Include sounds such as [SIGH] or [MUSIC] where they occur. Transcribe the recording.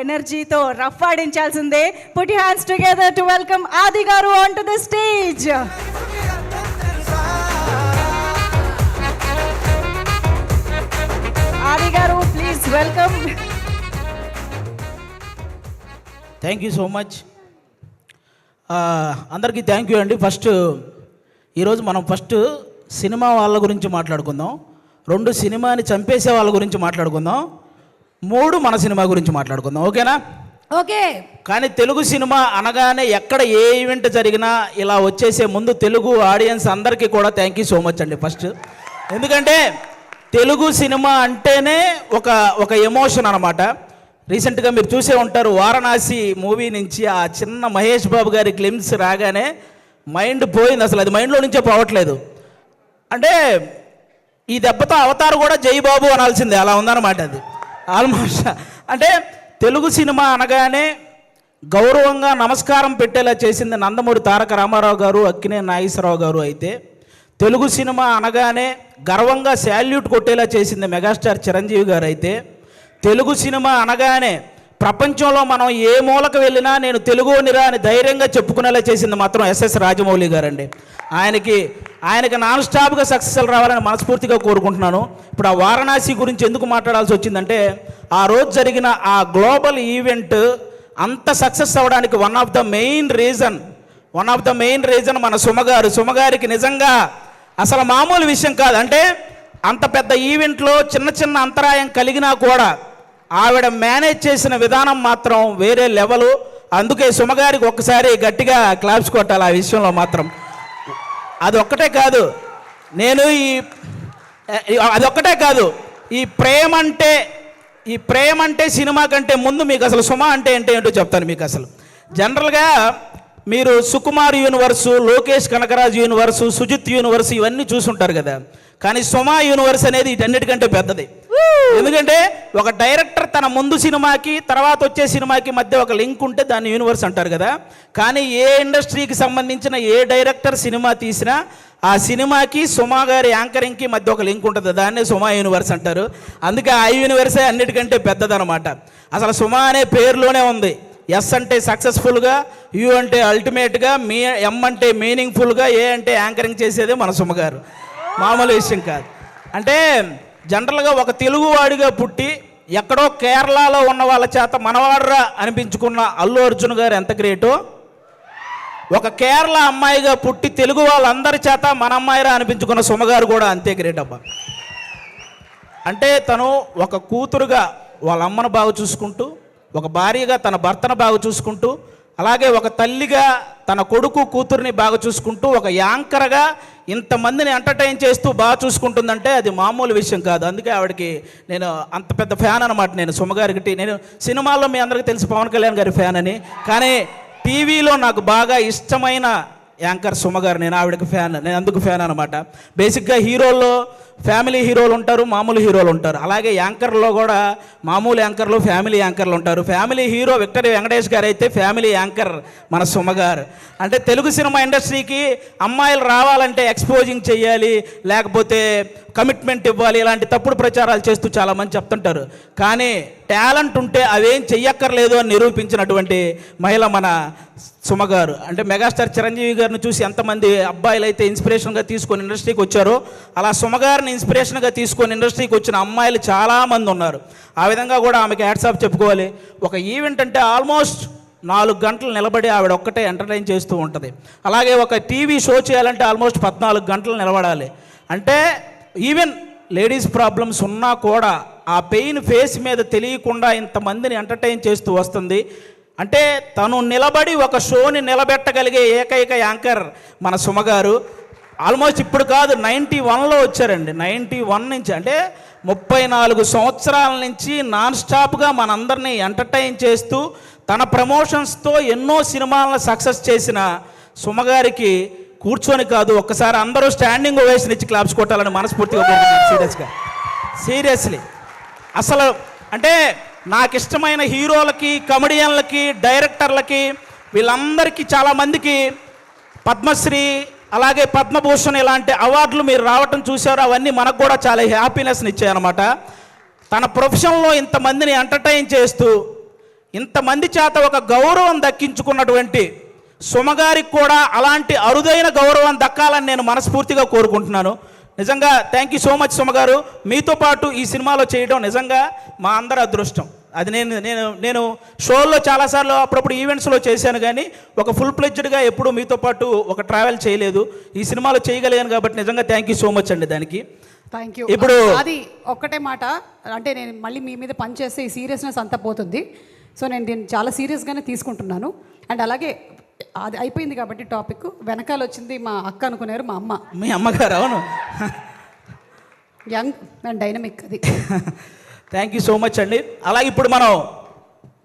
ఎనర్జీతో rough ఆడించాల్సిందే. Put hands together to welcome Aadi గారు on to the stage Aadi గారు please welcome thank you so much అందరికీ thank you అండి. First ఈరోజు మనం ఫస్ట్ సినిమా వాళ్ళ గురించి మాట్లాడుకుందాం. రెండు సినిమాని చంపేసే వాళ్ళ గురించి మాట్లాడుకుందాం. మూడు మన సినిమా గురించి మాట్లాడుకుందాం ఓకేనా? ఓకే. కానీ తెలుగు సినిమా అనగానే ఎక్కడ ఏ ఈవెంట్ జరిగినా ఇలా వచ్చేసే ముందు తెలుగు ఆడియన్స్ అందరికీ కూడా థ్యాంక్ యూ సో మచ్ అండి ఫస్ట్ ఎందుకంటే తెలుగు సినిమా అంటేనే ఒక ఒక ఎమోషన్ అనమాట రీసెంట్గా మీరు చూసే ఉంటారు వారణాసి మూవీ నుంచి ఆ చిన్న మహేష్ బాబు గారి గ్లిమ్స్ రాగానే మైండ్ పోయింది అసలు. అది మైండ్లో నుంచే పోవట్లేదు. అంటే ఈ దెబ్బతో అవతారు కూడా జై బాబు అనాల్సిందే అలా ఉందన్నమాట అది. ఆల్మోస్ట్ అంటే తెలుగు సినిమా అనగానే గౌరవంగా నమస్కారం పెట్టేలా చేసింది నందమూరి తారక రామారావు గారు అక్కినే నాగేశ్వరరావు గారు అయితే. తెలుగు సినిమా అనగానే గర్వంగా శాల్యూట్ కొట్టేలా చేసింది మెగాస్టార్ చిరంజీవి గారు అయితే. తెలుగు సినిమా అనగానే ప్రపంచంలో మనం ఏ మూలకు వెళ్ళినా నేను తెలుగునిరా అని ధైర్యంగా చెప్పుకునేలా చేసింది మాత్రం ఎస్ఎస్ రాజమౌళి గారండి. ఆయనకి ఆయనకి నాన్ స్టాప్గా సక్సెస్ రావాలని మనస్ఫూర్తిగా కోరుకుంటున్నాను. ఇప్పుడు ఆ వారణాసి గురించి ఎందుకు మాట్లాడాల్సి వచ్చిందంటే ఆ రోజు జరిగిన ఆ గ్లోబల్ ఈవెంట్ అంత సక్సెస్ అవ్వడానికి one of the main reason one of the main reason మన సుమగారు. సుమగారికి నిజంగా అసలు మామూలు విషయం కాదు. అంటే అంత పెద్ద ఈవెంట్లో చిన్న చిన్న అంతరాయం కలిగినా కూడా ఆవిడ మేనేజ్ చేసిన విధానం మాత్రం వేరే లెవెలు అందుకే సుమగారికి ఒక్కసారి గట్టిగా క్లాప్స్ కొట్టాలి ఆ విషయంలో మాత్రం. అది ఒక్కటే కాదు. నేను ఈ అది ఒక్కటే కాదు. ఈ ప్రేమ అంటే ఈ ప్రేమ అంటే సినిమా కంటే ముందు మీకు అసలు సుమ అంటే ఏంటో ఏంటో చెప్తాను మీకు అసలు జనరల్గా మీరు Sukumar universe Lokesh Kanagaraj universe Sujeeth universe ఇవన్నీ చూసుంటారు కదా. కానీ సుమా యూనివర్స్ అనేది వీటన్నిటికంటే పెద్దది. ఎందుకంటే ఒక డైరెక్టర్ తన ముందు సినిమాకి తర్వాత వచ్చే సినిమాకి మధ్య ఒక లింక్ ఉంటే దాన్ని యూనివర్స్ అంటారు కదా. కానీ ఏ ఇండస్ట్రీకి సంబంధించిన ఏ డైరెక్టర్ సినిమా తీసినా ఆ సినిమాకి సుమా గారి యాంకరింగ్కి మధ్య ఒక లింక్ ఉంటుంది. దాన్నే సుమా యూనివర్స్ అంటారు. అందుకే ఆ యూనివర్సే అన్నిటికంటే పెద్దదనమాట. అసలు సుమా అనే పేరులోనే ఉంది. ఎస్ అంటే సక్సెస్ఫుల్గా యు అంటే అల్టిమేట్గా మీ ఎం అంటే మీనింగ్ఫుల్గా ఏ అంటే యాంకరింగ్ చేసేదే మన సుమగారు మామూలు విషయం కాదు. అంటే జనరల్గా ఒక తెలుగువాడిగా పుట్టి ఎక్కడో కేరళలో ఉన్న వాళ్ళ చేత మనవాడరా అనిపించుకున్న అల్లు అర్జున్ గారు ఎంత గ్రేటో. ఒక కేరళ అమ్మాయిగా పుట్టి తెలుగు వాళ్ళందరి చేత మన అమ్మాయిరా అనిపించుకున్న సుమగారు కూడా అంతే గ్రేట్ అబ్బా. అంటే తను ఒక కూతురుగా వాళ్ళ అమ్మను బాగా చూసుకుంటూ ఒక భార్యగా తన భర్తను బాగా చూసుకుంటూ అలాగే ఒక తల్లిగా తన కొడుకు కూతుర్ని బాగా చూసుకుంటూ ఒక యాంకర్గా ఇంతమందిని ఎంటర్టైన్ చేస్తూ బాగా చూసుకుంటుందంటే అది మామూలు విషయం కాదు. అందుకే ఆవిడకి నేను అంత పెద్ద ఫ్యాన్ అనమాట నేను సుమగారికి నేను సినిమాల్లో మీ అందరికీ తెలిసి పవన్ కళ్యాణ్ గారి ఫ్యాన్ అని. కానీ టీవీలో నాకు బాగా ఇష్టమైన యాంకర్ సుమగారు నేను ఆవిడకి ఫ్యాన్ నేను అందుకు ఫ్యాన్ అనమాట బేసిక్గా హీరోల్లో ఫ్యామిలీ హీరోలు ఉంటారు మామూలు హీరోలు ఉంటారు. అలాగే యాంకర్లో కూడా మామూలు యాంకర్లు ఫ్యామిలీ యాంకర్లు ఉంటారు. ఫ్యామిలీ హీరో విక్టరీ వెంకటేష్ గారు అయితే ఫ్యామిలీ యాంకర్ మన సుమగారు. అంటే తెలుగు సినిమా ఇండస్ట్రీకి అమ్మాయిలు రావాలంటే ఎక్స్పోజింగ్ చేయాలి లేకపోతే కమిట్మెంట్ ఇవ్వాలి ఇలాంటి తప్పుడు ప్రచారాలు చేస్తూ చాలామంది చెప్తుంటారు. కానీ టాలెంట్ ఉంటే అవేం చెయ్యక్కర్లేదు అని నిరూపించినటువంటి మహిళ మన సుమగారు. అంటే మెగాస్టార్ చిరంజీవి గారిని చూసి ఎంతమంది అబ్బాయిలు అయితే ఇన్స్పిరేషన్గా తీసుకొని ఇండస్ట్రీకి వచ్చారో అలా సుమగారిని ఇన్స్పిరేషన్గా తీసుకొని ఇండస్ట్రీకి వచ్చిన అమ్మాయిలు చాలామంది ఉన్నారు. ఆ విధంగా కూడా ఆమెకి హ్యాట్సాప్ చెప్పుకోవాలి. ఒక ఈవెంట్ అంటే ఆల్మోస్ట్ నాలుగు గంటలు నిలబడి ఆవిడ ఒక్కటే ఎంటర్టైన్ చేస్తూ ఉంటుంది. అలాగే ఒక టీవీ షో చేయాలంటే ఆల్మోస్ట్ పద్నాలుగు గంటలు నిలబడాలి. అంటే ఈవెన్ లేడీస్ ప్రాబ్లమ్స్ ఉన్నా కూడా ఆ పెయిన్ ఫేస్ మీద తెలియకుండా ఇంతమందిని ఎంటర్టైన్ చేస్తూ వస్తుంది. అంటే తను నిలబడి ఒక షోని నిలబెట్టగలిగే ఏకైక యాంకర్ మన సుమగారు ఆల్మోస్ట్ ఇప్పుడు కాదు నైంటీ వన్లో వచ్చారండి. నైంటీ వన్ నుంచి అంటే ముప్పై నాలుగు సంవత్సరాల నుంచి నాన్ స్టాప్గా మనందరినీ ఎంటర్టైన్ చేస్తూ తన ప్రమోషన్స్తో ఎన్నో సినిమాలను సక్సెస్ చేసిన సుమగారికి కూర్చొని కాదు ఒక్కసారి అందరూ స్టాండింగ్ ఓవేషన్ ఇచ్చి క్లాప్స్ కొట్టాలని మనస్ఫూర్తిగా కోరుకుంటున్నాను సీరియస్గా. సీరియస్లీ. అసలు అంటే నాకు ఇష్టమైన హీరోలకి కమెడియన్లకి డైరెక్టర్లకి వీళ్ళందరికీ చాలామందికి పద్మశ్రీ అలాగే పద్మభూషణ్ ఇలాంటి అవార్డులు మీరు రావటం చూశారు అవన్నీ మనకు కూడా చాలా హ్యాపీనెస్ని ఇచ్చాయన్నమాట తన ప్రొఫెషన్లో ఇంతమందిని ఎంటర్టైన్ చేస్తూ ఇంతమంది చేత ఒక గౌరవం దక్కించుకున్నటువంటి సుమగారికి కూడా అలాంటి అరుదైన గౌరవం దక్కాలని నేను మనస్ఫూర్తిగా కోరుకుంటున్నాను. నిజంగా థ్యాంక్ యూ సో మచ్ సుమగారు. మీతో పాటు ఈ సినిమాలో చేయడం నిజంగా మా అందరి అదృష్టం. అది నేను నేను నేను షోల్లో చాలాసార్లు అప్పుడప్పుడు ఈవెంట్స్లో చేశాను కానీ ఒక ఫుల్ ప్లెడ్జ్డ్గా ఎప్పుడూ మీతో పాటు ఒక ట్రావెల్ చేయలేదు. ఈ సినిమాలో చేయగలిగాను కాబట్టి నిజంగా థ్యాంక్ యూ సో మచ్ అండి దానికి. థ్యాంక్ యూ ఇప్పుడు- అది ఒక్కటే మాట. అంటే నేను మళ్ళీ మీ మీద పని చేస్తే ఈ సీరియస్నెస్ అంతా పోతుంది. సో నేను దీన్ని చాలా సీరియస్గానే తీసుకుంటున్నాను. అండ్ అలాగే అది అయిపోయింది కాబట్టి టాపిక్. వెనకాల వచ్చింది మా అక్క అనుకున్నారు మా అమ్మ. మీ అమ్మగారు అవును. యంగ్ అండ్ డైనమిక్ అది. [LAUGHS] థ్యాంక్ యూ సో మచ్ అండి అలాగే ఇప్పుడు మనం